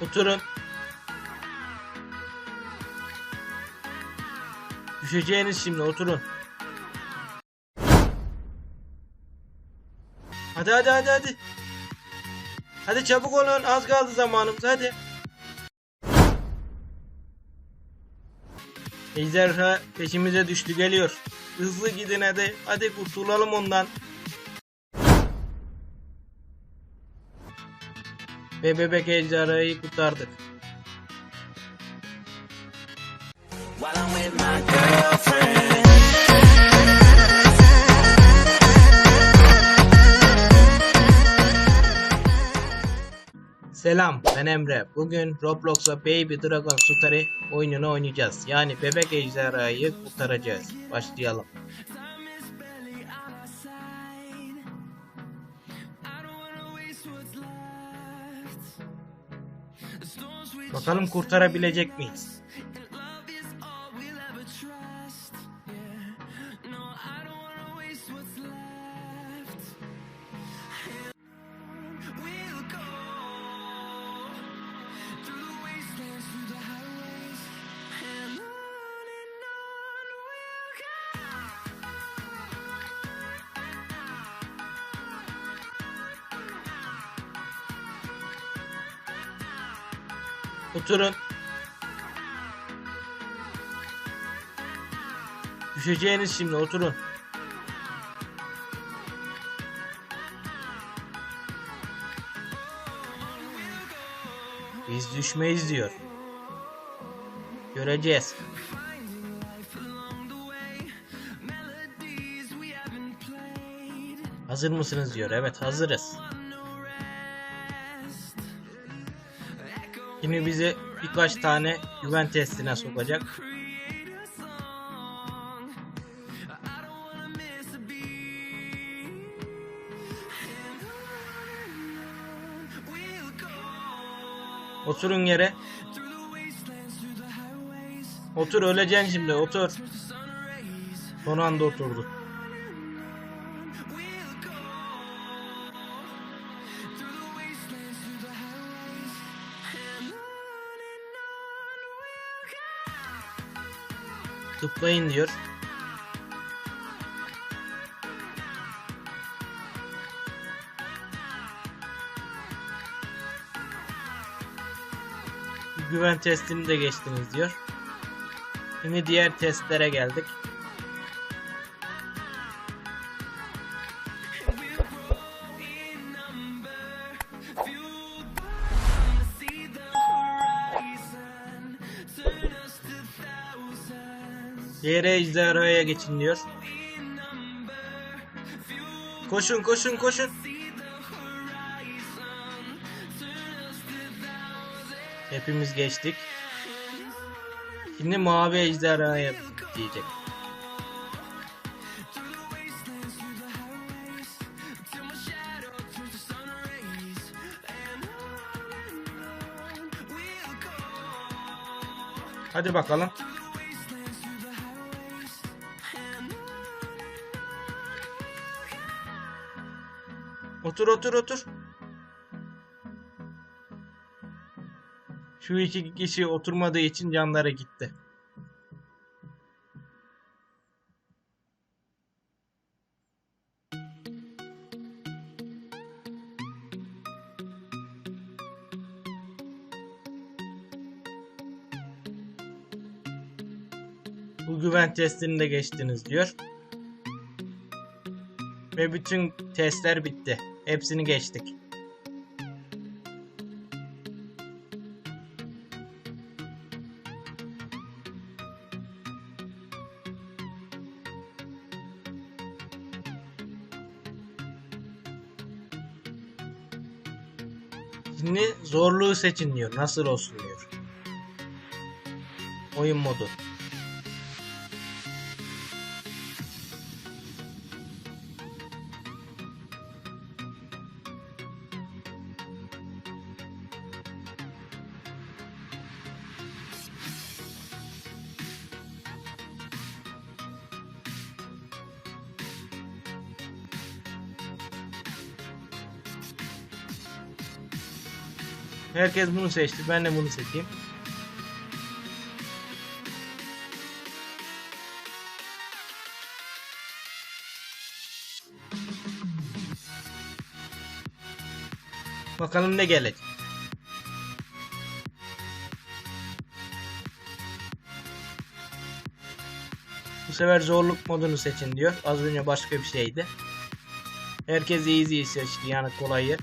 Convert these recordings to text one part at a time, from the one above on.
Oturun. Düşeceğiniz şimdi oturun. Hadi hadi hadi hadi. Hadi çabuk olun az kaldı zamanımız hadi. Ejderha peşimize düştü geliyor. Hızlı gidin hadi. Hadi kurtulalım ondan. Ve bebek ejderhayı kurtardık. While I'm with my girlfriend. Selam ben Emre. Bugün Roblox'a Baby Dragon Story oyununu oynayacağız. Yani bebek ejderhayı kurtaracağız. Başlayalım. Bakalım kurtarabilecek miyiz? Oturun. Düşeceğiniz şimdi oturun. Biz düşmeyiz diyor. Göreceğiz. Hazır mısınız diyor. Evet hazırız. Şimdi bizi birkaç tane güven testine sokacak. Oturun yere. Otur öleceksin şimdi otur. Son anda oturdu. Tıplayın diyor. Güven testini de geçtiniz diyor. Şimdi diğer testlere geldik. Diğeri ejderhaya geçin diyor. Koşun koşun koşun. Hepimiz geçtik. Şimdi mavi ejderhaya diyecek. Hadi bakalım. Otur otur otur. Şu iki kişi oturmadığı için canları gitti. Bu güven testini de geçtiniz diyor. Ve bütün testler bitti. Hepsini geçtik. Şimdi zorluğu seçin diyor. Nasıl olsun diyor. Oyun modu. Herkes bunu seçti. Ben de bunu seçeyim. Bakalım ne gelecek. Bu sefer zorluk modunu seçin diyor. Az önce başka bir şeydi. Herkes easy seçti yani kolayı.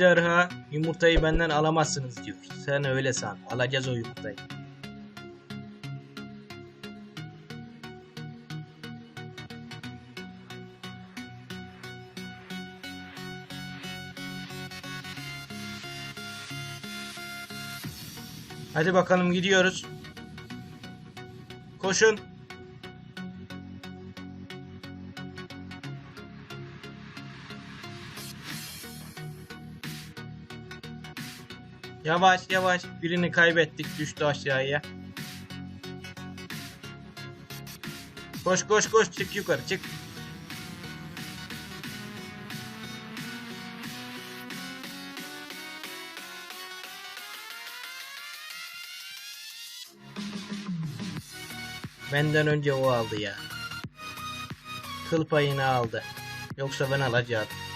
Ejderha yumurtayı benden alamazsınız diyor. Sen öyle san. Alacağız o yumurtayı. Hadi bakalım gidiyoruz. Koşun. Yavaş yavaş birini kaybettik düştü aşağıya. Koş koş koş çık yukarı çık. Benden önce o aldı ya. Kıl payını aldı. Yoksa ben alacaktım.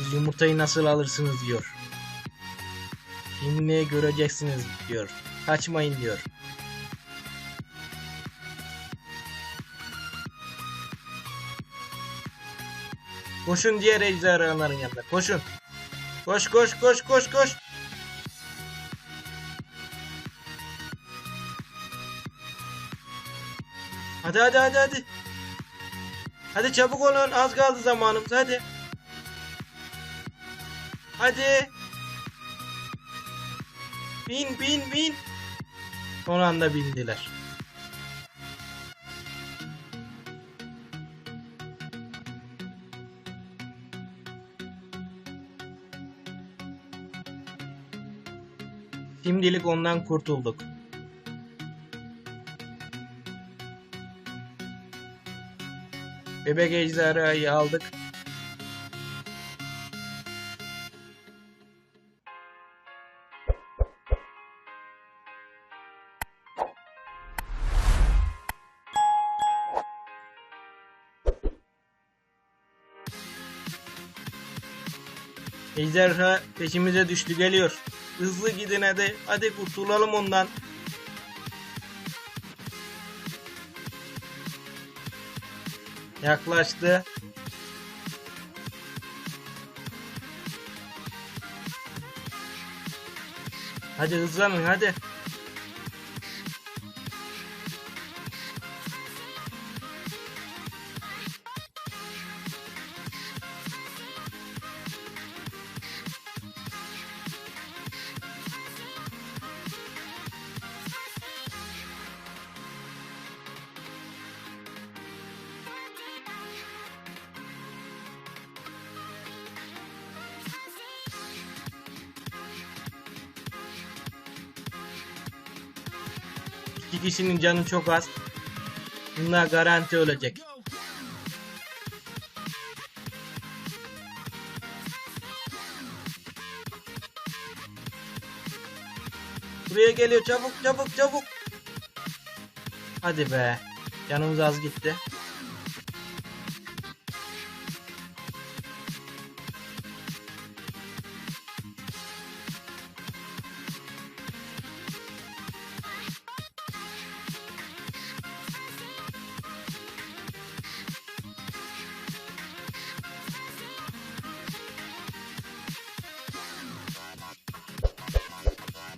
Siz yumurtayı nasıl alırsınız diyor. Şimdi göreceksiniz diyor. Kaçmayın diyor. Koşun diğer ejderhaların yanına. Koşun. Koş koş koş koş koş. Hadi hadi hadi hadi. Hadi çabuk olun. Az kaldı zamanımız. Hadi. Hadi. Bin bin bin. Son anda bindiler. Şimdilik ondan kurtulduk. Bebek ejderhayı aldık. Ejderha peşimize düştü geliyor. Hızlı gidin hadi. Hadi kurtulalım ondan. Yaklaştı. Hadi hızlanın hadi. İki kişinin canı çok az. Bunlar garanti ölecek. Buraya geliyor çabuk çabuk çabuk. Hadi be. Canımız az gitti.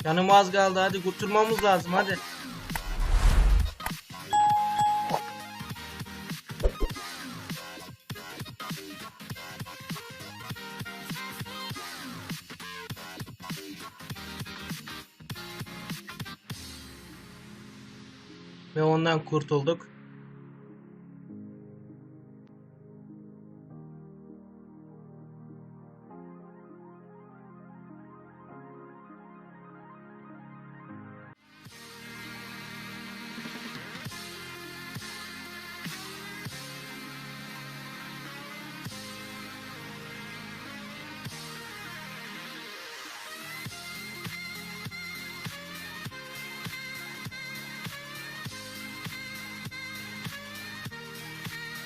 Canım az kaldı hadi kurtulmamız lazım hadi. Ve ondan kurtulduk.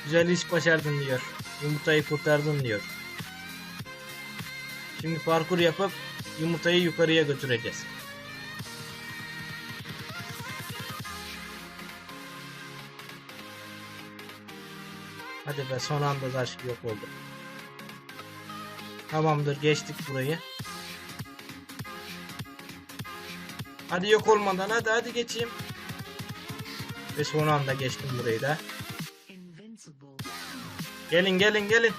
Güzel iş başardın diyor. Yumurtayı kurtardın diyor. Şimdi parkur yapıp yumurtayı yukarıya götüreceğiz. Hadi be son anda taş yok oldu. Tamamdır geçtik burayı. Hadi yok olmadan hadi hadi geçeyim. Ve son anda geçtim burayı da. Gelin gelin gelin.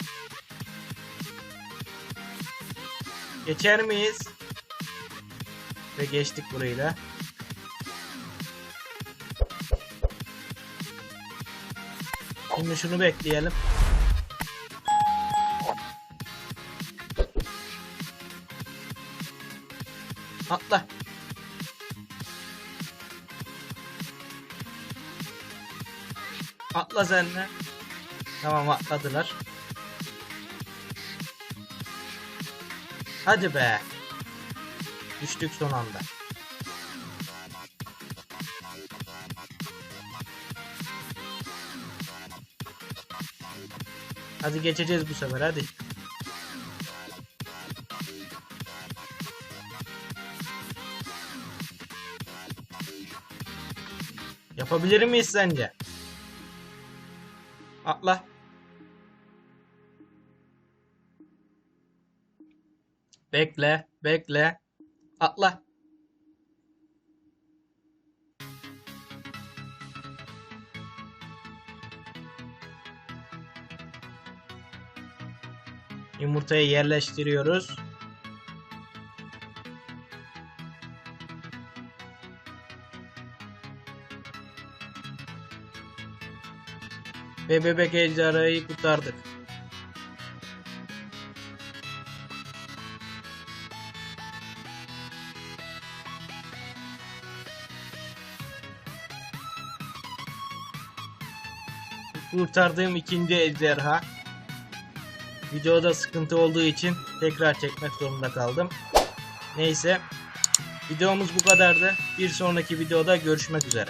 Geçer miyiz? Ve geçtik burayı da. Şimdi şunu bekleyelim. Atla. Atla sen. Tamam atladılar. Hadi be. Düştük son anda. Hadi geçeceğiz bu sefer hadi. Yapabilir miyiz sence? Atla. Bekle, bekle. Atla. Yumurtayı yerleştiriyoruz. Ve bebek ejderhayı kurtardık. Kurtardığım ikinci ejderha. Videoda sıkıntı olduğu için tekrar çekmek zorunda kaldım. Neyse. Videomuz bu kadardı. Bir sonraki videoda görüşmek üzere.